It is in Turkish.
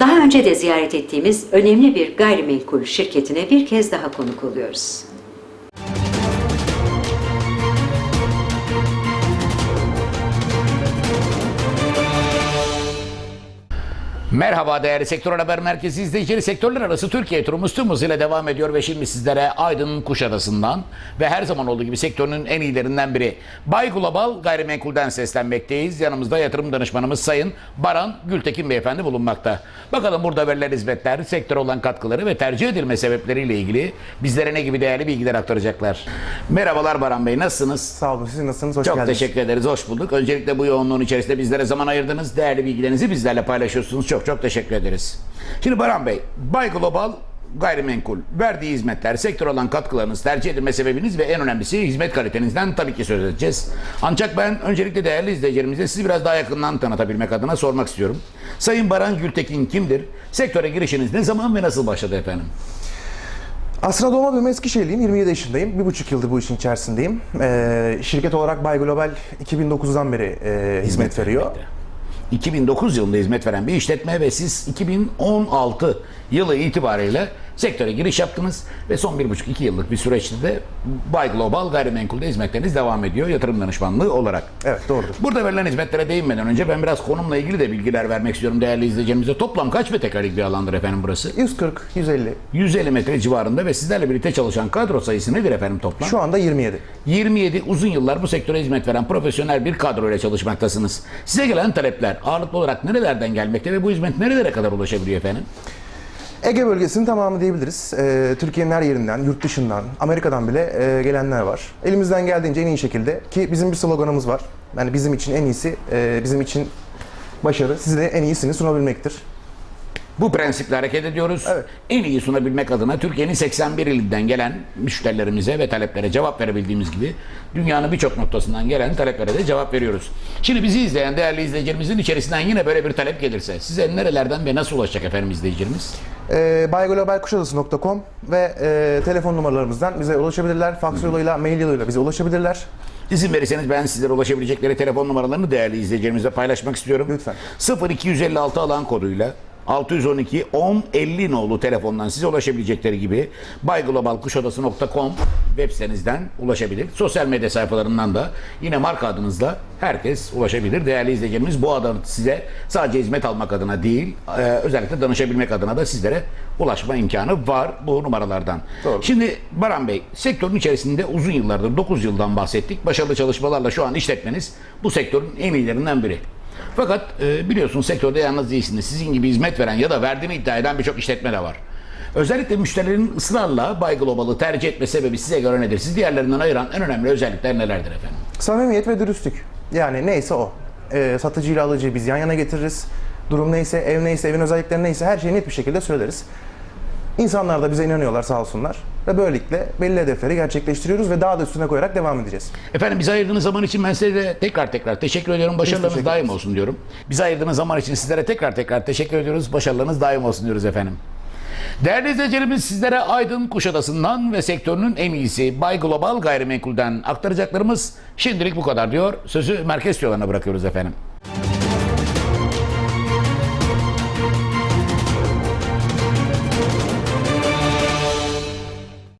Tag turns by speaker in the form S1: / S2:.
S1: Daha önce de ziyaret ettiğimiz önemli bir gayrimenkul şirketine bir kez daha konuk oluyoruz.
S2: Merhaba değerli Sektör Haber Merkezi izleyicileri. Sektörler arası Türkiye turumuz tüm hızıyla devam ediyor ve şimdi sizlere Aydın Kuşadası'ndan ve her zaman olduğu gibi sektörünün en iyilerinden biri Bay Global Gayrimenkul'den seslenmekteyiz. Yanımızda yatırım danışmanımız Sayın Baran Gültekin Beyefendi bulunmakta. Bakalım burada verilen hizmetler, sektöre olan katkıları ve tercih edilme sebepleriyle ilgili bizlere ne gibi değerli bilgiler aktaracaklar. Merhabalar Baran Bey nasılsınız?
S3: Sağ olun. Siz nasılsınız? Hoş
S2: Çok
S3: geldiniz.
S2: teşekkür ederiz. Hoş bulduk. Öncelikle bu yoğunluğun içerisinde bizlere zaman ayırdınız. Değerli bilgilerinizi bizlerle paylaşıyorsunuz. Çok çok teşekkür ederiz. Şimdi Baran Bey, Bay Global gayrimenkul verdiği hizmetler, sektör olan katkılarınız, tercih edilme sebebiniz ve en önemlisi hizmet kalitenizden tabii ki söz edeceğiz. Ancak ben öncelikle değerli izleyicilerimize sizi biraz daha yakından tanıtabilmek adına sormak istiyorum. Sayın Baran Gültekin kimdir? Sektöre girişiniz ne zaman ve nasıl başladı efendim?
S3: Aslında doğma büyüme Eskişehirliyim. 27 yaşındayım. Bir buçuk yıldır bu işin içerisindeyim. Ee, şirket olarak Bay Global 2009'dan beri e, hizmet veriyor.
S2: 2009 yılında hizmet veren bir işletme ve siz 2016 yılı itibariyle sektöre giriş yaptınız ve son bir buçuk iki yıllık bir süreçte de Bay Global gayrimenkulde hizmetleriniz devam ediyor yatırım danışmanlığı olarak.
S3: Evet doğrudur.
S2: Burada verilen hizmetlere değinmeden önce ben biraz konumla ilgili de bilgiler vermek istiyorum değerli izleyicilerimize. Toplam kaç metrekarelik bir alandır efendim burası?
S3: 140, 150.
S2: 150 metre civarında ve sizlerle birlikte çalışan kadro sayısı nedir efendim toplam?
S3: Şu anda 27.
S2: 27 uzun yıllar bu sektöre hizmet veren profesyonel bir kadroyla çalışmaktasınız. Size gelen talepler ağırlıklı olarak nerelerden gelmekte ve bu hizmet nerelere kadar ulaşabiliyor efendim?
S3: Ege bölgesinin tamamı diyebiliriz. Ee, Türkiye'nin her yerinden, yurt dışından, Amerika'dan bile e, gelenler var. Elimizden geldiğince en iyi şekilde ki bizim bir sloganımız var. Yani bizim için en iyisi, e, bizim için başarı, size en iyisini sunabilmektir.
S2: Bu prensiple hareket ediyoruz.
S3: Evet.
S2: En iyi sunabilmek adına Türkiye'nin 81 ilinden gelen müşterilerimize ve taleplere cevap verebildiğimiz gibi dünyanın birçok noktasından gelen taleplere de cevap veriyoruz. Şimdi bizi izleyen değerli izleyicilerimizin içerisinden yine böyle bir talep gelirse size nerelerden ve nasıl ulaşacak efendim izleyicilerimiz?
S3: E, bayglobalkuşadası.com ve e, telefon numaralarımızdan bize ulaşabilirler. Faks yoluyla, mail yoluyla bize ulaşabilirler.
S2: İzin verirseniz ben sizlere ulaşabilecekleri telefon numaralarını değerli izleyicilerimizle paylaşmak istiyorum.
S3: Lütfen.
S2: 0256 alan koduyla 612 1050 nolu telefondan size ulaşabilecekleri gibi bayglobalkuşadası.com web sitenizden ulaşabilir. Sosyal medya sayfalarından da yine marka adınızla herkes ulaşabilir. Değerli izleyicilerimiz bu adan size sadece hizmet almak adına değil e, özellikle danışabilmek adına da sizlere ulaşma imkanı var bu numaralardan.
S3: Doğru.
S2: Şimdi Baran Bey sektörün içerisinde uzun yıllardır 9 yıldan bahsettik. Başarılı çalışmalarla şu an işletmeniz bu sektörün en iyilerinden biri. Fakat e, biliyorsunuz sektörde yalnız değilsiniz. Sizin gibi hizmet veren ya da verdiğini iddia eden birçok işletme de var. Özellikle müşterilerin ısrarla Bay Global'ı tercih etme sebebi size göre nedir? Siz diğerlerinden ayıran en önemli özellikler nelerdir efendim?
S3: Samimiyet ve dürüstlük. Yani neyse o. Ee, satıcıyla alıcıyı biz yan yana getiririz. Durum neyse, ev neyse, evin özellikleri neyse her şeyi net bir şekilde söyleriz. İnsanlar da bize inanıyorlar sağ olsunlar. Ve böylelikle belli hedefleri gerçekleştiriyoruz ve daha da üstüne koyarak devam edeceğiz.
S2: Efendim bize ayırdığınız zaman için ben size de tekrar tekrar teşekkür ediyorum. Başarılarınız
S3: teşekkür
S2: daim olsun diyorum. Bize ayırdığınız zaman için sizlere tekrar tekrar teşekkür ediyoruz. Başarılarınız daim olsun diyoruz efendim. Değerli izleyicilerimiz sizlere Aydın Kuşadası'ndan ve sektörünün en iyisi Bay Global Gayrimenkul'den aktaracaklarımız şimdilik bu kadar diyor. Sözü merkez yollarına bırakıyoruz efendim.